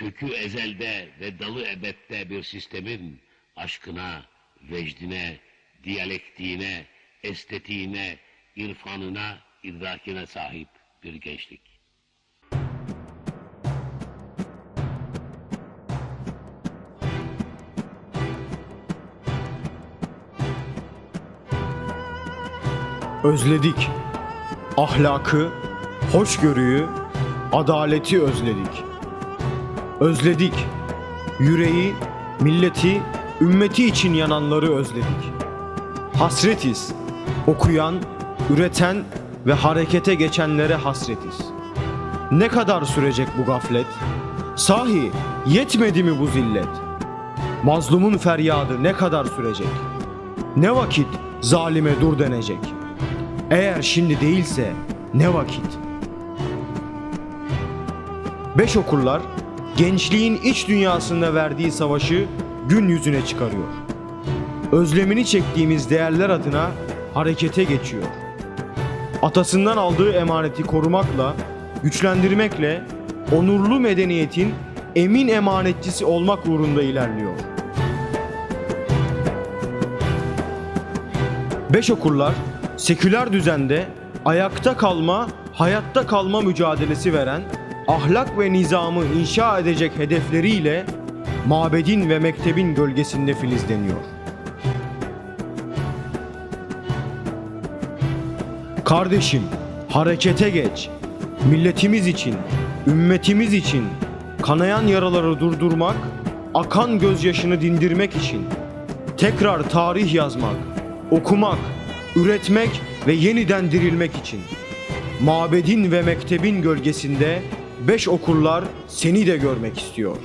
kökü ezelde ve dalı ebette bir sistemin aşkına, vecdine, diyalektiğine, estetiğine, irfanına, idrakine sahip bir gençlik. Özledik. Ahlakı, hoşgörüyü, adaleti özledik. Özledik. Yüreği, milleti, ümmeti için yananları özledik. Hasretiz. Okuyan, üreten ve harekete geçenlere hasretiz. Ne kadar sürecek bu gaflet? Sahi yetmedi mi bu zillet? Mazlumun feryadı ne kadar sürecek? Ne vakit zalime dur denecek? Eğer şimdi değilse ne vakit? Beş okurlar gençliğin iç dünyasında verdiği savaşı gün yüzüne çıkarıyor. Özlemini çektiğimiz değerler adına harekete geçiyor. Atasından aldığı emaneti korumakla, güçlendirmekle onurlu medeniyetin emin emanetçisi olmak uğrunda ilerliyor. Beş okurlar seküler düzende ayakta kalma, hayatta kalma mücadelesi veren, ahlak ve nizamı inşa edecek hedefleriyle mabedin ve mektebin gölgesinde filizleniyor. Kardeşim, harekete geç. Milletimiz için, ümmetimiz için kanayan yaraları durdurmak, akan gözyaşını dindirmek için tekrar tarih yazmak, okumak, üretmek ve yeniden dirilmek için. Mabedin ve mektebin gölgesinde beş okurlar seni de görmek istiyor.